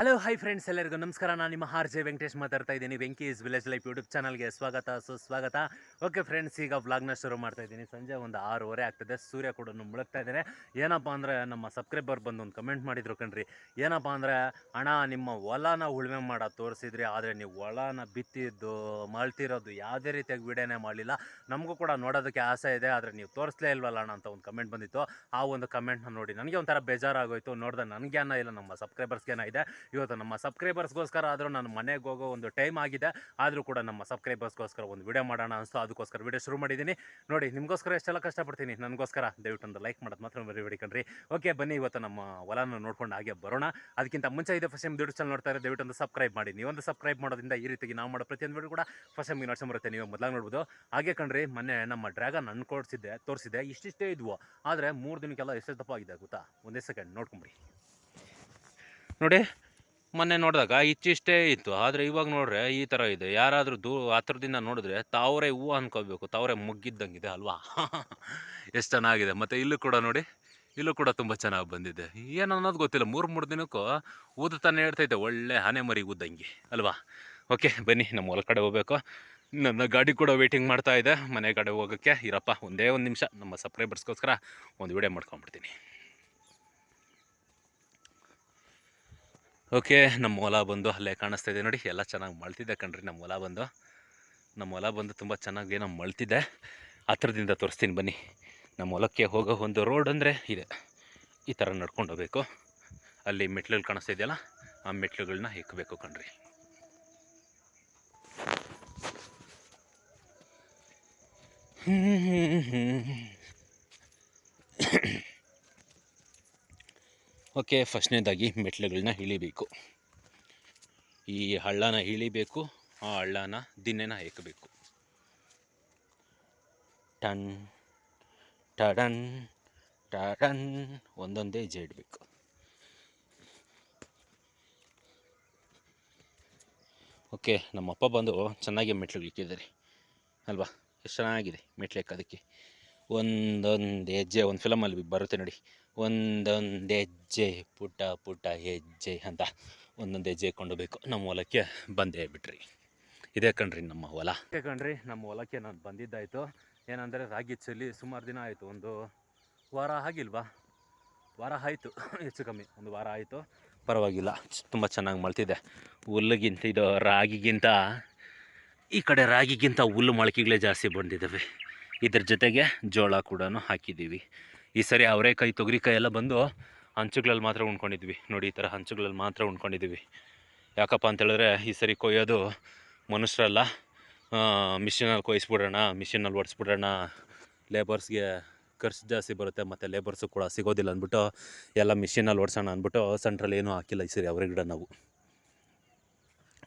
Hello hi friends ಎಲ್ಲರಿಗೂ ನಮಸ್ಕಾರ. ನಾನು ನಿಮ್ಮ ಆರ್ ಜೆ ವೆಂಕಟೇಶ್ ಮಾತಾಡ್ತಾ ಇದ್ದೀನಿ. ವೆಂಕೀಸ್ ವಿಲೇಜ್ ಲೈಫ್ ಯೂಟ್ಯೂಬ್ ಚಾನಲ್ಗೆ ಸ್ವಾಗತ, ಸುಸ್ವಾಗತ. ಓಕೆ ಫ್ರೆಂಡ್ಸ್ ಈಗ ವ್ಲಾಗ್ನ ಶುರು ಮಾಡ್ತಾ ಇದ್ದೀನಿ. ಸಂಜೆ ಒಂದು ಆರೂವರೆ ಆಗ್ತದೆ. ಸೂರ್ಯ ಕೂಡ ಮುಳುಗ್ತಾ ಇದ್ದೇನೆ. ಏನಪ್ಪ ಅಂದರೆ ನಮ್ಮ ಸಬ್ಸ್ಕ್ರೈಬರ್ ಬಂದು ಒಂದು ಕಮೆಂಟ್ ಮಾಡಿದ್ರು ಕಣ್ರಿ. ಏನಪ್ಪ ಅಂದರೆ, ಅಣ್ಣ, ನಿಮ್ಮ ಹೊಲನ ಉಳುಮೆ ಮಾಡೋದು ತೋರಿಸಿದ್ರಿ. ಆದರೆ ನೀವು ಹೊಲನ ಬಿತ್ತಿದ್ದು ಮಳ್ತಿರೋದು ಯಾವುದೇ ರೀತಿಯಾಗಿ ವಿಡಿಯೋನೇ ಮಾಡಲಿಲ್ಲ. ನಮಗೂ ಕೂಡ ನೋಡೋದಕ್ಕೆ ಆಸೆ ಇದೆ. ಆದರೆ ನೀವು ತೋರಿಸ್ಲೇ ಇಲ್ವಲ್ಲ ಅಣ್ಣ ಅಂತ ಒಂದು ಕಮೆಂಟ್ ಬಂದಿತ್ತು. ಆ ಒಂದು ಕಮೆಂಟ್ನ ನೋಡಿ ನನಗೆ ಒಂಥರ ಬೇಜಾರಾಗೋಯಿತು. ನೋಡಿದೆ ಅನ್ನ ಇಲ್ಲ, ನಮ್ಮ ಸಬ್ಸ್ಕ್ರೈಬರ್ಸ್ಗೇನ ಇದೆ. ಇವತ್ತು ನಮ್ಮ ಸಬ್ಸ್ಕ್ರೈಬರ್ಸ್ಗೋಸ್ಕರ ಆದರೂ ನಾನು ಮನೆಗೆ ಹೋಗೋ ಒಂದು ಟೈಮ್ ಆಗಿದೆ. ಆದರೂ ಕೂಡ ನಮ್ಮ ಸಬ್ಸ್ಕ್ರೈಬರ್ಸ್ಗೋಸ್ಕರ ಒಂದು ವಿಡಿಯೋ ಮಾಡೋಣ ಅನಿಸ್ತು. ಅದಕ್ಕೋಸ್ಕರ ವಿಡಿಯೋ ಶುರು ಮಾಡಿದ್ದೀನಿ. ನೋಡಿ, ನಿಮಗೋಸ್ಕರ ಎಷ್ಟೆಲ್ಲ ಕಷ್ಟಪಡ್ತೀನಿ? ನನಗೋಸ್ಕರ ದಯವಿಟ್ಟು ಒಂದು ಲೈಕ್ ಮಾಡೋದು ಮಾತ್ರ ಮರಿಬೇಡಿ ಕಣ್ರಿ. ಓಕೆ ಬನ್ನಿ, ಇವತ್ತು ನಮ್ಮ ಹೊಲನ ನೋಡ್ಕೊಂಡು ಹಾಗೆ ಬರೋಣ. ಅದಕ್ಕಿಂತ ಮುಂಚೆ ಇದೆ ಫಸ್ಟ್ ಟೈಮ್ ದುಡ್ಡು ಚಾನಲ್ ನೋಡ್ತಾ ಇರೋ ದಯವಿಟ್ಟು ಒಂದು ಸಬ್ಸ್ಕ್ರೈಬ್ ಮಾಡಿ. ನೀವೊಂದು ಸಬ್ಸ್ಕ್ರೈಬ್ ಮಾಡೋದ್ರಿಂದ ಈ ರೀತಿಗೆ ನಾವು ಮಾಡೋ ಪ್ರತಿಯೊಂದು ವಿಡಿಯೋ ಕೂಡ ಫಸ್ಟ್ ಟೈಮ್ ನೋಡ್ಸೋ ಬರುತ್ತೆ. ನೀವು ಮೊದಲಾಗಿ ನೋಡ್ಬೋದು. ಹಾಗೆ ಕಣ್ರಿ, ಮೊನ್ನೆ ನಮ್ಮ ಡ್ರ್ಯಾಗನ್ ಅನ್ಕೊಡ್ಸಿದ್ದೆ ತೋರಿಸಿದೆ ಇಷ್ಟಿಷ್ಟೇ ಇದ್ವು. ಆದರೆ ಮೂರು ದಿನಕ್ಕೆಲ್ಲ ಎಷ್ಟು ದಪ್ಪ ಆಗಿದೆ ಗೊತ್ತಾ? ಒಂದೇ ಸೆಕೆಂಡ್ ನೋಡ್ಕೊಂಬಿಡಿ. ನೋಡಿ ಮೊನ್ನೆ ನೋಡಿದಾಗ ಇಚ್ಚಿಷ್ಟೇ ಇತ್ತು. ಆದರೆ ಇವಾಗ ನೋಡ್ರೆ ಈ ಥರ ಇದೆ. ಯಾರಾದರೂ ದೂ, ಹತ್ರದಿಂದ ನೋಡಿದ್ರೆ ತಾವರೆ ಹೂವು ಅನ್ಕೋಬೇಕು. ತಾವರೆ ಮುಗ್ಗಿದ್ದಂಗಿದೆ ಅಲ್ವಾ? ಎಷ್ಟು ಚೆನ್ನಾಗಿದೆ. ಮತ್ತು ಇಲ್ಲೂ ಕೂಡ ನೋಡಿ, ಇಲ್ಲೂ ಕೂಡ ತುಂಬ ಚೆನ್ನಾಗಿ ಬಂದಿದೆ. ಏನು ಅನ್ನೋದು ಗೊತ್ತಿಲ್ಲ. ಮೂರು ಮೂರು ದಿನಕ್ಕೂ ಊದುತ್ತಾನೆ ಹೇಳ್ತೈತೆ ಒಳ್ಳೆ ಹನೆ ಮರಿ ಊದಂಗೆ ಅಲ್ವಾ? ಓಕೆ, ಬನ್ನಿ. ನಮ್ಮ ಹೊಲ ಕಡೆ ಹೋಗ್ಬೇಕು. ನನ್ನ ಗಾಡಿ ಕೂಡ ವೇಟಿಂಗ್ ಮಾಡ್ತಾ ಇದೆ. ಮನೆ ಕಡೆ ಹೋಗೋಕ್ಕೆ. ಇರಪ್ಪ, ಒಂದೇ ಒಂದು ನಿಮಿಷ. ನಮ್ಮ ಸಬ್ಸ್ಕ್ರೈಬರ್ಸ್ಗೋಸ್ಕರ ಒಂದು ವಿಡಿಯೋ ಮಾಡ್ಕೊಂಡ್ಬಿಡ್ತೀನಿ. ಓಕೆ ನಮ್ಮ ಹೊಲ ಬಂದು ಅಲ್ಲೇ ಕಾಣಿಸ್ತಾ ಇದೆ ನೋಡಿ, ಎಲ್ಲ ಚೆನ್ನಾಗಿ ಮಳ್ತಿದೆ ಕಣ್ರಿ ನಮ್ಮ ಹೊಲ ಬಂದು. ನಮ್ಮ ಹೊಲ ಬಂದು ತುಂಬ ಚೆನ್ನಾಗಿ ಏನೋ ಮಳ್ತಿದೆ. ಹತ್ರದಿಂದ ತೋರಿಸ್ತೀನಿ ಬನ್ನಿ. ನಮ್ಮ ಹೊಲಕ್ಕೆ ಹೋಗೋ ಒಂದು ರೋಡ್ ಅಂದರೆ ಇದೆ. ಈ ಥರ ನಡ್ಕೊಂಡು ಹೋಗಬೇಕು. ಅಲ್ಲಿ ಮೆಟ್ಲುಗಳು ಕಾಣಿಸ್ತಾ ಇದೆಯಲ್ಲ, ಆ ಮೆಟ್ಲುಗಳನ್ನ ಹೆಕ್ಕಬೇಕು ಕಣ್ರಿ. ಓಕೆ, ಫಸ್ಟ್ನೇದಾಗಿ ಮೆಟ್ಲುಗಳನ್ನ ಇಳಿಬೇಕು. ಈ ಹಳ್ಳನ ಇಳಿಬೇಕು, ಆ ಹಳ್ಳನ ದಿನ್ನೆನ ಹೆಕ್ಕಬೇಕು ಟನ್, ಟಡನ್ ಟಡನ್, ಒಂದೊಂದೇ ಹೆಜ್ಜೆ ಇಡಬೇಕು ಓಕೆ, ನಮ್ಮಪ್ಪ ಬಂದು ಚೆನ್ನಾಗಿ ಮೆಟ್ಲು ಇಕ್ಕಿದ್ದಾರೆ. ಅಲ್ವಾ? ಎಷ್ಟು ಚೆನ್ನಾಗಿದೆ ಮೆಟ್ಲು ಎಕ್ಕೋದಕ್ಕೆ ಒಂದೊಂದು ಹೆಜ್ಜೆ ಒಂದು ಫಿಲಮಲ್ಲಿ ಬರುತ್ತೆ ನೋಡಿ. ಒಂದೊಂದು ಹೆಜ್ಜೆ, ಪುಟ ಪುಟ ಹೆಜ್ಜೆ ಅಂತ ಒಂದೊಂದು ಹೆಜ್ಜೆ ಬೇಕು ನಮ್ಮ ಹೊಲಕ್ಕೆ ಬಂದೇ ಬಿಟ್ರಿ. ಇದೇ ಕಣ್ರಿ ನಮ್ಮ ಹೊಲ. ಕಣ್ರಿ, ನಮ್ಮ ಹೊಲಕ್ಕೆ ನಾನು ಬಂದಿದ್ದಾಯಿತು. ಏನಂದರೆ ರಾಗಿ ಚಲ್ಲಿ ಸುಮಾರು ದಿನ ಆಯಿತು. ಒಂದು ವಾರ ಆಗಿಲ್ವಾ? ವಾರ ಆಯಿತು. ಹೆಚ್ಚು ಕಮ್ಮಿ, ಒಂದು ವಾರ ಆಯಿತು. ಪರವಾಗಿಲ್ಲ, ತುಂಬ ಚೆನ್ನಾಗಿ ಮಳ್ತಿದೆ ಹುಲ್ಲುಗಿಂತ ಇದು ರಾಗಿಗಿಂತ, ಈ ಕಡೆ ರಾಗಿಗಿಂತ ಹುಲ್ಲು ಮೊಳಕೆಗಳೇ ಜಾಸ್ತಿ ಬಂದಿದ್ದಾವೆ ಇದ್ರ ಜೊತೆಗೆ ಜೋಳ ಕೂಡ ಹಾಕಿದ್ದೀವಿ ಈ ಸರಿ ಅವರೇಕಾಯಿ ತೊಗರಿಕಾಯಿ ಎಲ್ಲ ಬಂದು ಹಂಚುಗಳಲ್ಲಿ ಮಾತ್ರ ಉಣ್ಕೊಂಡಿದ್ವಿ. ನೋಡಿ, ಈ ಥರ ಹಂಚುಗಳಲ್ಲಿ ಮಾತ್ರ ಉಣ್ಕೊಂಡಿದ್ವಿ. ಯಾಕಪ್ಪ ಅಂತೇಳಿದ್ರೆ ಈ ಸರಿ ಕೊಯ್ಯೋದು ಮನುಷ್ಯರಲ್ಲ ಮಿಷಿನಲ್ಲಿ ಕೊಯ್ಸ್ಬಿಡೋಣ, ಮಿಷಿನಲ್ಲಿ ಓಡಿಸ್ಬಿಡೋಣ ಲೇಬರ್ಸ್ಗೆ ಖರ್ಚು ಜಾಸ್ತಿ ಬರುತ್ತೆ, ಮತ್ತು ಲೇಬರ್ಸು ಕೂಡ ಸಿಗೋದಿಲ್ಲ ಅಂದ್ಬಿಟ್ಟು ಎಲ್ಲ ಮಿಷಿನಲ್ಲಿ ಓಡಿಸೋಣ ಅಂದ್ಬಿಟ್ಟು ಸೆಂಟ್ರಲ್ಲಿ ಏನೂ ಹಾಕಿಲ್ಲ ಈ ಸರಿ ಅವರ ಗಿಡ ನಾವು.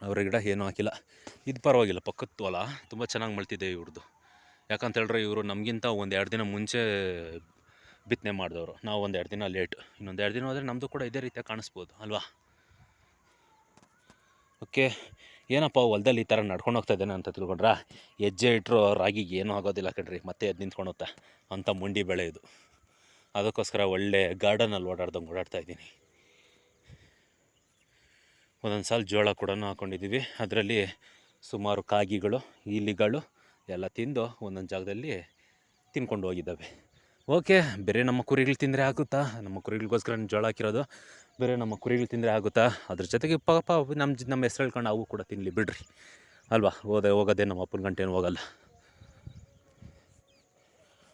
ಅವರ ಗಿಡ ಏನೂ ಹಾಕಿಲ್ಲ. ಇದು ಪರವಾಗಿಲ್ಲ ಪಕ್ಕದ ಹೊಲ. ತುಂಬ ಚೆನ್ನಾಗಿ ಮಳ್ತಿದೆ ಇವ್ರದ್ದು ಯಾಕಂತ ಹೇಳಿದ್ರೆ ಇವರು ನಮಗಿಂತ ಒಂದು ಎರಡು ದಿನ ಮುಂಚೆ ಬಿತ್ತನೆ ಮಾಡಿದವರು. ನಾವು ಒಂದು ಎರಡು ದಿನ ಲೇಟ್ ಇನ್ನೊಂದು ಎರಡು ದಿನ ಹೋದರೆ ನಮ್ಮದು ಕೂಡ ಇದೇ ರೀತಿಯಾಗಿ ಕಾಣಿಸ್ಬೋದು, ಅಲ್ವಾ? ಓಕೆ ಏನಪ್ಪ ಹೊಲದಲ್ಲಿ ಈ ಥರ ನಡ್ಕೊಂಡು ಹೋಗ್ತಾ ಇದ್ದಾನೆ ಅಂತ ತಿಳ್ಕೊಂಡ್ರ? ಹೆಜ್ಜೆ ಇಟ್ಟರು ರಾಗಿಗೆ ಏನೂ ಆಗೋದಿಲ್ಲ ಕಣ್ರಿ, ಮತ್ತೆ ಎದ್ದು ನಿಂತ್ಕೊಂಡು ಅಂಥ ಮುಂಡಿ ಬೆಳೆ ಇದು. ಅದಕ್ಕೋಸ್ಕರ ಒಳ್ಳೆ ಗಾರ್ಡನಲ್ಲಿ ಓಡಾಡ್ದಂಗೆ ಓಡಾಡ್ತಾ ಇದ್ದೀನಿ. ಒಂದೊಂದು ಸಾಲ ಜೋಳ ಕೂಡ ಹಾಕ್ಕೊಂಡಿದ್ದೀವಿ ಅದರಲ್ಲಿ ಸುಮಾರು ಕಾಗಿಗಳು ಇಲಿಗಳು ಎಲ್ಲ ತಿಂದು ಒಂದೊಂದು ಜಾಗದಲ್ಲಿ ತಿನ್ಕೊಂಡು ಹೋಗಿದ್ದಾವೆ. ಓಕೆ, ಬೇರೆ ನಮ್ಮ ಕುರಿಗಳು ತಿಂದರೆ ಆಗುತ್ತಾ? ನಮ್ಮ ಕುರಿಗಳಿಗೋಸ್ಕರ ಜೋಳ ಹಾಕಿರೋದು. ಬೇರೆ ನಮ್ಮ ಕುರಿಗಳು ತಿಂದರೆ ಆಗುತ್ತಾ? ಅದ್ರ ಜೊತೆಗೆ ಪಾಪ ನಮ್ಮ ನಮ್ಮ ಹೆಸ್ರು ಹೇಳ್ಕೊಂಡು ಅವು ಕೂಡ ತಿನ್ನಲಿ ಬಿಡ್ರಿ. ಅಲ್ವಾ? ಹೋದೆ, ಹೋಗೋದೇ ನಮ್ಮ ಅಪ್ಪನ ಗಂಟೇನು ಹೋಗಲ್ಲ.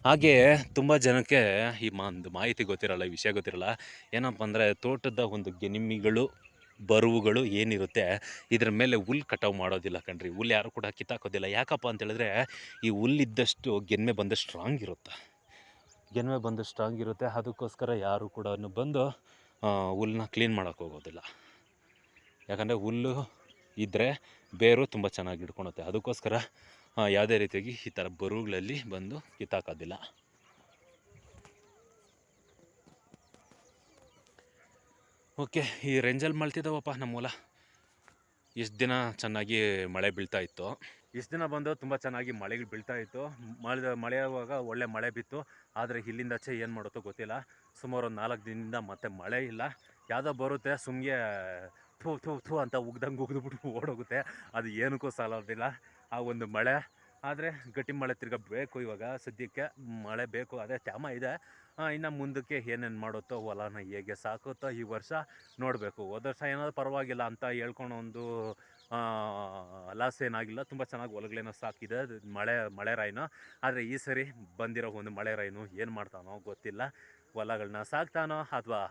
ಹಾಗೆ ತುಂಬ ಜನಕ್ಕೆ ಈ ಮಾ, ಒಂದು ಮಾಹಿತಿ ಗೊತ್ತಿರಲ್ಲ, ಈ ವಿಷಯ ಗೊತ್ತಿರಲ್ಲ. ಏನಪ್ಪ ಅಂದರೆ ತೋಟದ ಒಂದು ಗೆನಿಮಿಗಳು, ಬರುವುಗಳು ಏನಿರುತ್ತೆ, ಇದ್ರ ಮೇಲೆ ಹುಲ್ ಕಟಾವು ಮಾಡೋದಿಲ್ಲ ಕಣ್ರಿ. ಹುಲ್ ಯಾರು ಕೂಡ ಕಿತ್ತಾಕೋದಿಲ್ಲ. ಯಾಕಪ್ಪ ಅಂತೇಳಿದ್ರೆ ಈ ಹುಲ್ಲಿದ್ದಷ್ಟು ಗೆನ್ಮೆ ಬಂದಷ್ಟು ಸ್ಟ್ರಾಂಗ್ ಇರುತ್ತೆ? ಗೆನ್ಮೆ ಬಂದು ಸ್ಟ್ರಾಂಗ್ ಇರುತ್ತೆ. ಅದಕ್ಕೋಸ್ಕರ ಯಾರು ಕೂಡ ಬಂದು ಹುಲ್ಲನ್ನ ಕ್ಲೀನ್ ಮಾಡೋಕ್ಕೆ ಹೋಗೋದಿಲ್ಲ. ಯಾಕಂದರೆ ಹುಲ್ಲು ಇದ್ದರೆ ಬೇರು ತುಂಬ ಚೆನ್ನಾಗಿ ಹಿಡ್ಕೊಳುತ್ತೆ. ಅದಕ್ಕೋಸ್ಕರ ಯಾವುದೇ ರೀತಿಯಾಗಿ ಈ ಥರ ಬರುಗಳಲ್ಲಿ ಬಂದು ಕಿತ್ತಾಕೋದಿಲ್ಲ. ಓಕೆ, ಈ ರೇಂಜಲ್ಲಿ ಮಳ್ತಿದ್ದಾವಪ್ಪ ನಮ್ಮ ಹೊಲ ಇಷ್ಟು ದಿನ ಚೆನ್ನಾಗಿ ಮಳೆ ಬೀಳ್ತಾ ಇತ್ತು. ಇಷ್ಟು ದಿನ ಬಂದು ತುಂಬ ಚೆನ್ನಾಗಿ ಮಳೆಗಳು ಬೀಳ್ತಾ ಇತ್ತು. ಮಳೆ ಮಳೆ ಆಗುವಾಗ ಒಳ್ಳೆ ಮಳೆ ಬಿತ್ತು. ಆದರೆ ಇಲ್ಲಿಂದಾಚೆ ಏನು ಮಾಡುತ್ತೋ ಗೊತ್ತಿಲ್ಲ. ಸುಮಾರು ಒಂದು ನಾಲ್ಕು ದಿನದಿಂದ ಮತ್ತೆ ಮಳೆ ಇಲ್ಲ. ಯಾವುದೋ ಬರುತ್ತೆ, ಸುಮ್ಗೆ ಥೂ ಥೂ ಥೂ ಅಂತ ಉಗ್ದಂಗೆ ಉಗಿದ್ಬಿಟ್ಟು ಓಡೋಗುತ್ತೆ. ಅದು ಏನಕ್ಕೂ ಸಾಲೋದಿಲ್ಲ. ಆ ಒಂದು ಮಳೆ. ಆದರೆ ಗಟ್ಟಿ ಮಳೆ ತಿರ್ಗಾ ಬೇಕು ಇವಾಗ. ಸದ್ಯಕ್ಕೆ ಮಳೆ ಬೇಕು ಅದೇ ತ್ಯಾಮ ಇದೆ. ಇನ್ನು ಮುಂದಕ್ಕೆ ಏನೇನು ಮಾಡುತ್ತೋ ಹೊಲನ ಹೇಗೆ ಸಾಕುತ್ತೋ ಈ ವರ್ಷ ನೋಡಬೇಕು. ಹೋದ ವರ್ಷ ಏನಾದರೂ ಪರವಾಗಿಲ್ಲ ಅಂತ ಹೇಳ್ಕೊಂಡು ಒಂದು ಲಾಸ್ ಏನಾಗಿಲ್ಲ ತುಂಬ ಚೆನ್ನಾಗಿ ಹೊಲಗಳೇನೋ ಸಾಕಿದೆ ಮಳೆ ಮಳೆ ರಾಯಿನೋ. ಆದರೆ ಈ ಸರಿ ಬಂದಿರೋ ಒಂದು ಮಳೆ ರೈನು ಏನು ಮಾಡ್ತಾನೋ ಗೊತ್ತಿಲ್ಲ. ಹೊಲಗಳನ್ನ ಸಾಕ್ತಾನೋ ಅಥವಾ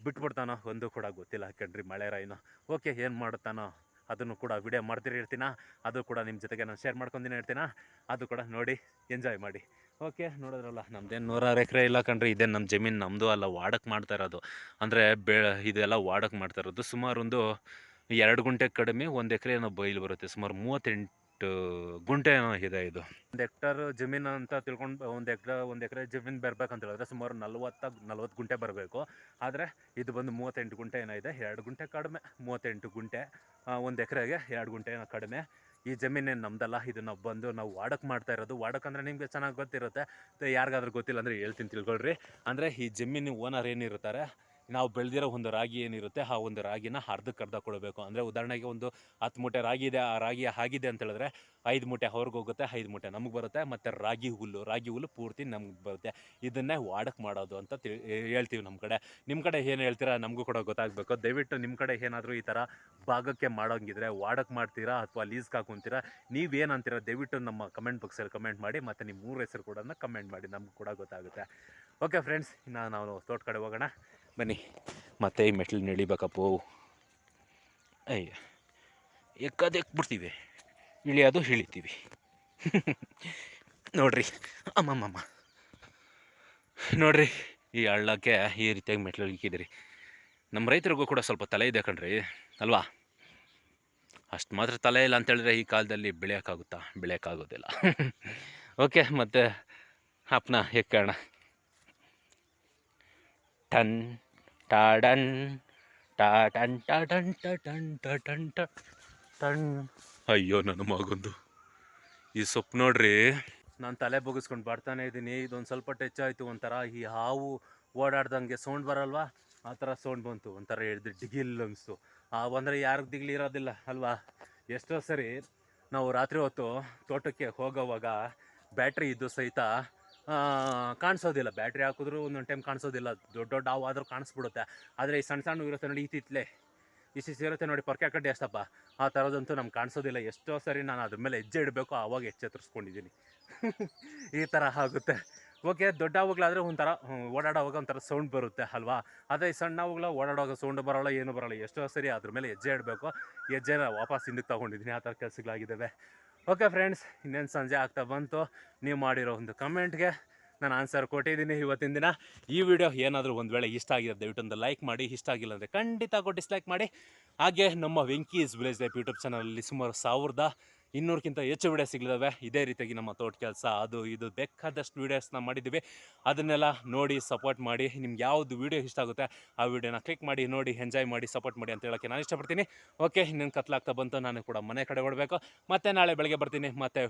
ಬಿಟ್ಬಿಡ್ತಾನೋ ಒಂದು ಕೂಡ ಗೊತ್ತಿಲ್ಲ ಕಣ್ರಿ ಮಳೆ ರಾಯಿನೋ. ಓಕೆ, ಏನು ಮಾಡ್ತಾನೋ ಅದನ್ನು ಕೂಡ ವಿಡಿಯೋ ಮಾಡ್ತೀರಿ ಇರ್ತೀನ ಅದು ಕೂಡ ನಿಮ್ಮ ಜೊತೆಗೆ ನಾನು ಶೇರ್ ಮಾಡ್ಕೊಂಡಿನೇ ಇರ್ತೀನ ಅದು ಕೂಡ ನೋಡಿ, ಎಂಜಾಯ್ ಮಾಡಿ. ಓಕೆ, ನೋಡಿದ್ರಲ್ಲ, ನಮ್ದೇನು ನೂರಾರು ಎಕರೆ ಇಲ್ಲ ಕಣ್ರಿ ಇದೇ ನಮ್ಮ ಜಮೀನು ನಮ್ಮದು ಅಲ್ಲ ವಾಡಕ್ಕೆ ಮಾಡ್ತಾ ಇರೋದು. ಅಂದರೆ ಬೆ, ಇದೆಲ್ಲ ವಾಡಕ್ಕೆ ಮಾಡ್ತಾ ಇರೋದು. ಸುಮಾರು ಒಂದು ಎರಡು ಗುಂಟೆ ಕಡಿಮೆ, ಒಂದು ಎಕರೆ ಏನೋ ಬೈಲು ಬರುತ್ತೆ. ಸುಮಾರು ಮೂವತ್ತೆಂಟು ಗುಂಟೆ ಏನೋ ಇದೆ ಇದು. ಒಂದು ಹೆಕ್ಟರ್ ಜಮೀನು ಅಂತ ತಿಳ್ಕೊಂಡು, ಒಂದು ಎಕ್ರೆ ಒಂದು ಎಕರೆ ಜಮೀನು ಬರ್ಬೇಕಂತ ಹೇಳಿದ್ರೆ ಸುಮಾರು ನಲ್ವತ್ತ, ನಲ್ವತ್ತು ಗುಂಟೆ ಬರಬೇಕು. ಆದರೆ ಇದು ಬಂದು ಮೂವತ್ತೆಂಟು ಗುಂಟೆ ಏನೋ ಇದೆ. ಎರಡು ಗುಂಟೆ ಕಡಿಮೆ, ಮೂವತ್ತೆಂಟು ಗುಂಟೆ. ಒಂದು ಎಕರೆಗೆ ಎರಡು ಗುಂಟೆ ಏನೋ ಕಡಿಮೆ. ಈ ಜಮೀನೇನು ನಮ್ದಲ್ಲ ಇದು ಬಂದು ನಾವು ವಾಡಕ್ ಮಾಡ್ತಾ ಇರೋದು. ವಾಡಕ್ಕೆ ಅಂದರೆ ನಿಮಗೆ ಚೆನ್ನಾಗಿ ಗೊತ್ತಿರುತ್ತೆ. ಯಾರಿಗಾದ್ರೂ ಗೊತ್ತಿಲ್ಲ ಅಂದರೆ ಹೇಳ್ತೀನಿ ತಿಳ್ಕೊಳ್ರಿ. ಅಂದರೆ ಈ ಜಮೀನು ಓನರ್ ಏನಿರ್ತಾರೆ ನಾವು ಬೆಳೆದಿರೋ ಒಂದು ರಾಗಿ ಏನಿರುತ್ತೆ, ಆ ಒಂದು ರಾಗಿನ ಅರ್ಧಕ್ಕೆ ಅರ್ಧ ಕೊಡಬೇಕು. ಅಂದರೆ ಉದಾಹರಣೆಗೆ ಒಂದು ಹತ್ತು ಮೂಟೆ ರಾಗಿ ಇದೆ, ಆ ರಾಗಿ ಆಗಿದೆ ಅಂತ ಹೇಳಿದ್ರೆ ಐದು ಮೂಟೆ ಅವ್ರಿಗೆ ಹೋಗುತ್ತೆ, ಐದು ಮೂಟೆ ನಮಗೆ ಬರುತ್ತೆ, ಮತ್ತು ರಾಗಿ ಹುಲ್ಲು ರಾಗಿ ಹುಲ್ಲು ಪೂರ್ತಿ ನಮ್ಗೆ ಬರುತ್ತೆ. ಇದನ್ನೇ ವಾಡಕ್ ಮಾಡೋದು ಅಂತ ತಿಳಿ ಹೇಳ್ತೀವಿ ನಮ್ಮ ಕಡೆ. ನಿಮ್ಮ ಕಡೆ ಏನು ಹೇಳ್ತೀರಾ? ನಮಗೂ ಕೂಡ ಗೊತ್ತಾಗಬೇಕು. ದಯವಿಟ್ಟು ನಿಮ್ಮ ಕಡೆ ಏನಾದರೂ ಈ ಥರ ಭಾಗಕ್ಕೆ ಮಾಡೋಂಗಿದ್ರೆ ವಾಡಕ್ ಮಾಡ್ತೀರಾ ಅಥವಾ ಲೀಸ್ಗೆ ಹಾಕೊಂತೀರಾ? ನೀವೇನಂತೀರಾ ದಯವಿಟ್ಟು ನಮ್ಮ ಕಮೆಂಟ್ ಬಾಕ್ಸಲ್ಲಿ ಕಮೆಂಟ್ ಮಾಡಿ, ಮತ್ತು ನಿಮ್ಮ ಮೂರು ಹೆಸರು ಕೂಡ ಕಮೆಂಟ್ ಮಾಡಿ, ನಮ್ಗೆ ಕೂಡ ಗೊತ್ತಾಗುತ್ತೆ. ಓಕೆ ಫ್ರೆಂಡ್ಸ್, ಇನ್ನು ನಾವು ತೋಟ ಕಡೆ ಹೋಗೋಣ. ಬನ್ನಿ. ಮತ್ತೆ ಈ ಮೆಟ್ಲು ನಿಳಿಬೇಕಪ್ಪ ಅಯ್ಯ ಎಕ್ಕದು ಎಕ್ಬಿಡ್ತೀವಿ ಇಳಿಯೋದು ಇಳಿತೀವಿ. ನೋಡ್ರಿ, ಅಮ್ಮಮ್ಮಮ್ಮ. ನೋಡ್ರಿ, ಈ ಹಳ್ಳಕ್ಕೆ ಈ ರೀತಿಯಾಗಿ ಮೆಟ್ಲು ಇಕ್ಕಿದಿರಿ ನಮ್ಮ ರೈತರಿಗೂ ಕೂಡ ಸ್ವಲ್ಪ ತಲೆ ಇದೆ ಕಣ್ರಿ, ಅಲ್ವಾ? ಅಷ್ಟು ಮಾತ್ರ ತಲೆ ಇಲ್ಲ ಅಂತೇಳಿದ್ರೆ ಈ ಕಾಲದಲ್ಲಿ ಬೆಳೆಯೋಕ್ಕಾಗುತ್ತಾ? ಬೆಳೆಯೋಕ್ಕಾಗೋದಿಲ್ಲ. ಓಕೆ, ಮತ್ತು ಅಪ್ಪನ ಎಕ್ಕೋಣ ಟನ್. ಟಾಡನ್ ಟಾಟನ್ ಟಾಟನ್ ಟಟನ್ ಟಟನ್ ಟನ್ ಅಯ್ಯೋ, ನನ್ನ ಮಗೊಂದು. ಈ ಸೊಪ್ಪು ನೋಡ್ರಿ, ನಾನು ತಲೆ ಬಗ್ಗಿಸ್ಕೊಂಡು ಬರ್ತಾನೆ ಇದ್ದೀನಿ. ಇದೊಂದು ಸ್ವಲ್ಪ ಟಚ್ ಆಯಿತು, ಒಂಥರ ಈ ಹಾವು ಓಡಾಡ್ದಂಗೆ ಸೌಂಡ್ ಬರಲ್ವಾ? ಆ ಥರ ಸೌಂಡ್ ಬಂತು, ಒಂಥರ ಹಿಡ್ದು ಡಿಗಿಲ್ ಅನಿಸ್ತು. ಆ, ಅಂದರೆ ಯಾರಿಗೆ ದಿಗ್ಲಿ ಇರೋದಿಲ್ಲ, ಅಲ್ವಾ? ಎಷ್ಟೋ ಸರಿ ನಾವು ರಾತ್ರಿ ಹೊತ್ತು ತೋಟಕ್ಕೆ ಹೋಗೋವಾಗ ಬ್ಯಾಟ್ರಿ ಇದ್ದು ಸಹಿತ ಕಾಣಿಸೋದಿಲ್ಲ. ಬ್ಯಾಟ್ರಿ ಹಾಕಿದ್ರು ಒಂದೊಂದು ಟೈಮ್ ಕಾಣಿಸೋದಿಲ್ಲ. ದೊಡ್ಡ ದೊಡ್ಡ ಹಾವು ಆದರೂ ಕಾಣಿಸ್ಬಿಡುತ್ತೆ. ಆದರೆ ಈ ಸಣ್ಣ ಸಣ್ಣ ಇರುತ್ತೆ ನೋಡಿ, ಈ ಇಷ್ಟಿಷ್ಟು ಇರುತ್ತೆ ನೋಡಿ, ಪರ್ಕೆ ಕಡ್ಡಿ ಎಷ್ಟಪ್ಪ ಆ ಥರದಂತೂ ನಮ್ಗೆ ಕಾಣಿಸೋದಿಲ್ಲ. ಎಷ್ಟೋ ಸರಿ ನಾನು ಅದ್ರ ಮೇಲೆ ಹೆಜ್ಜೆ ಇಡಬೇಕು, ಆವಾಗ ಎಚ್ಚೆತ್ತರಿಸ್ಕೊಂಡಿದ್ದೀನಿ ಈ ಥರ ಆಗುತ್ತೆ. ಓಕೆ, ದೊಡ್ಡ ಹಾವುಗಳಾದರೆ ಒಂಥರ ಓಡಾಡೋವಾಗ ಒಂಥರ ಸೌಂಡ್ ಬರುತ್ತೆ, ಅಲ್ವಾ? ಅದೇ ಸಣ್ಣ ಹಾವುಗಳ ಓಡಾಡೋವಾಗ ಸೌಂಡ್ ಬರೋಲ್ಲ, ಏನು ಬರೋಲ್ಲ. ಎಷ್ಟೋ ಸರಿ ಅದ್ರ ಮೇಲೆ ಹೆಜ್ಜೆ ಇಡಬೇಕು. ಹೆಜ್ಜೆನ ವಾಪಸ್ ಹಿಂದಕ್ಕೆ ತೊಗೊಂಡಿದ್ದೀನಿ. ಆ ಥರ ಕೆಲಸಗಳಾಗಿದ್ದಾವೆ ಓಕೆ ಫ್ರೆಂಡ್ಸ್ ಇನ್ನೇನು ಸಂಜೆ ಆಗ್ತಾ ಬಂತು. ನೀವು ಮಾಡಿರೋ ಒಂದು ಕಮೆಂಟ್ಗೆ ನಾನು ಆನ್ಸರ್ ಕೊಟ್ಟಿದ್ದೀನಿ ಇವತ್ತಿನ ದಿನ. ಈ ವಿಡಿಯೋ ಏನಾದರೂ ಒಂದು ವೇಳೆ ಇಷ್ಟ ಆಗಿದೆ ದಯವಿಟ್ಟು ಒಂದು ಲೈಕ್ ಮಾಡಿ, ಇಷ್ಟ ಆಗಿಲ್ಲ ಅಂದರೆ ಖಂಡಿತ ಕೊಟ್ಟು ಡಿಸ್ಲೈಕ್ ಮಾಡಿ. ಹಾಗೆ ನಮ್ಮ ವೆಂಕೀಸ್ ವಿಲೇಜ್ ಲೈಫ್ ಯೂಟ್ಯೂಬ್ ಚಾನಲಲ್ಲಿ ಸುಮಾರು ಸಾವಿರದ ಇನ್ನೂರಕ್ಕಿಂತ ಹೆಚ್ಚು ವಿಡಿಯೋ ಸಿಗ್ಲಿದ್ದಾವೆ ಇದೇ ರೀತಿಯಾಗಿ ನಮ್ಮ ತೋಟ ಕೆಲಸ ಅದು ಇದು ಬೇಕಾದಷ್ಟು ವೀಡಿಯೋಸ್ನ ಮಾಡಿದ್ದೀವಿ ಅದನ್ನೆಲ್ಲ ನೋಡಿ ಸಪೋರ್ಟ್ ಮಾಡಿ. ನಿಮ್ಗೆ ಯಾವುದು ವೀಡಿಯೋ ಇಷ್ಟ ಆಗುತ್ತೆ, ಆ ವಿಡಿಯೋನ ಕ್ಲಿಕ್ ಮಾಡಿ, ನೋಡಿ ಎಂಜಾಯ್ ಮಾಡಿ ಸಪೋರ್ಟ್ ಮಾಡಿ ಅಂತ ಹೇಳೋಕ್ಕೆ ನಾನು ಇಷ್ಟಪಡ್ತೀನಿ. ಓಕೆ ಇನ್ನೇನು ಕತ್ಲಾಗ್ತಾ ಬಂತು, ನಾನು ಕೂಡ ಮನೆ ಕಡೆ ಹೊಡಬೇಕು ಮತ್ತೆ ನಾಳೆ ಬೆಳಗ್ಗೆ ಬರ್ತೀನಿ, ಮತ್ತೆ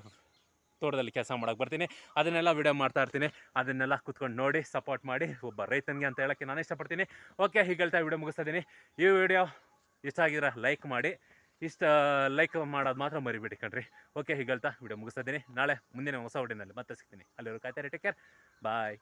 ತೋಟದಲ್ಲಿ ಕೆಲಸ ಮಾಡೋಕ್ಕೆ ಬರ್ತೀನಿ. ಅದನ್ನೆಲ್ಲ ವಿಡಿಯೋ ಮಾಡ್ತಾ ಇರ್ತೀನಿ. ಅದನ್ನೆಲ್ಲ ಕುತ್ಕೊಂಡು ನೋಡಿ ಸಪೋರ್ಟ್ ಮಾಡಿ, ಒಬ್ಬ ರೈತನಿಗೆ ಅಂತ ಹೇಳೋಕ್ಕೆ ನಾನು ಇಷ್ಟಪಡ್ತೀನಿ. ಓಕೆ ಹೀಗೆ ಹೇಳ್ತಾ ವಿಡಿಯೋ ಮುಗಿಸ್ತಾ ಇದ್ದೀನಿ. ಈ ವಿಡಿಯೋ ಇಷ್ಟ ಆಗಿದ್ರೆ ಲೈಕ್ ಮಾಡಿ. ಇಷ್ಟ ಲೈಕ್ ಮಾಡೋದು ಮಾತ್ರ ಮರಿಬೇಡಿ ಕಣ್ರಿ. ಓಕೆ ಹೀಗಲ್ತಾ ವಿಡಿಯೋ ಮುಗಿಸ್ತಾ ಇದ್ದೀನಿ. ನಾಳೆ ಮುಂದಿನ ಹೊಸ ವಿಡಿಯೋನಲ್ಲಿ ಮತ್ತೆ ಸಿಗ್ತೀನಿ. ಅಲ್ಲಿರೋ ಕಾಯ್ತಾರೆ ಟೇಕ್ ಕೇರ್ ಬಾಯ್